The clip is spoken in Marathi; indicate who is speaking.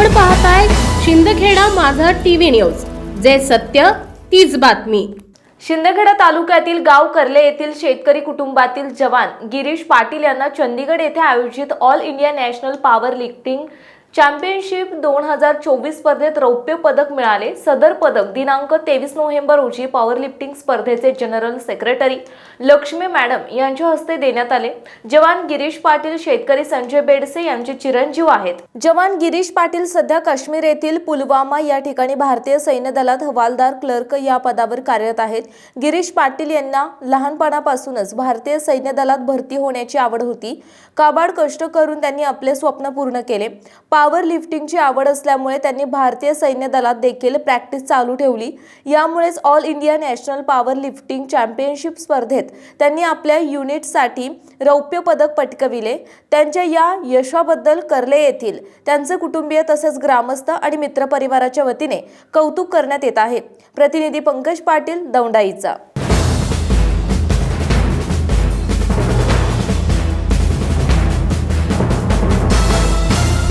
Speaker 1: आपण पाहताय शिंदखेडा माझा टीव्ही न्यूज. जे सत्य तीच बातमी.
Speaker 2: शिंदखेडा तालुक्यातील गाव कर्ले येथील शेतकरी कुटुंबातील जवान गिरीश पाटील यांना चंदीगड येथे आयोजित all India national power lifting championship दोन हजार चोवीस स्पर्धेत रौप्य पदक मिळाले. सदर पदक दिनांक तेवीस नोव्हेंबर रोजी पॉवर लिफ्टिंग स्पर्धेचे जनरल सेक्रेटरी लक्ष्मी मॅडम यांच्या हस्ते देण्यात आले. जवान गिरीश पाटील शेतकरी संजय बेडसे यांचे चिरंजीव आहेत. जवान गिरीश पाटील सध्या काश्मीर येथील पुलवामा या ठिकाणी भारतीय सैन्य दलात हवालदार क्लर्क या पदावर कार्यरत आहेत. गिरीश पाटील यांना लहानपणापासूनच भारतीय सैन्य दलात भरती होण्याची आवड होती. काबाड कष्ट करून त्यांनी आपले स्वप्न पूर्ण केले. पॉवर लिफ्टिंगची आवड असल्यामुळे त्यांनी भारतीय सैन्य दलात देखील प्रॅक्टिस चालू ठेवली. यामुळेच all India national power lifting championship स्पर्धेत त्यांनी आपल्या युनिटसाठी रौप्य पदक पटकविले. त्यांच्या या यशाबद्दल कर्ले येथील त्यांचे कुटुंबीय तसेच ग्रामस्थ आणि मित्रपरिवाराच्या वतीने कौतुक करण्यात येत आहे. प्रतिनिधी पंकज पाटील दौंडाईचा.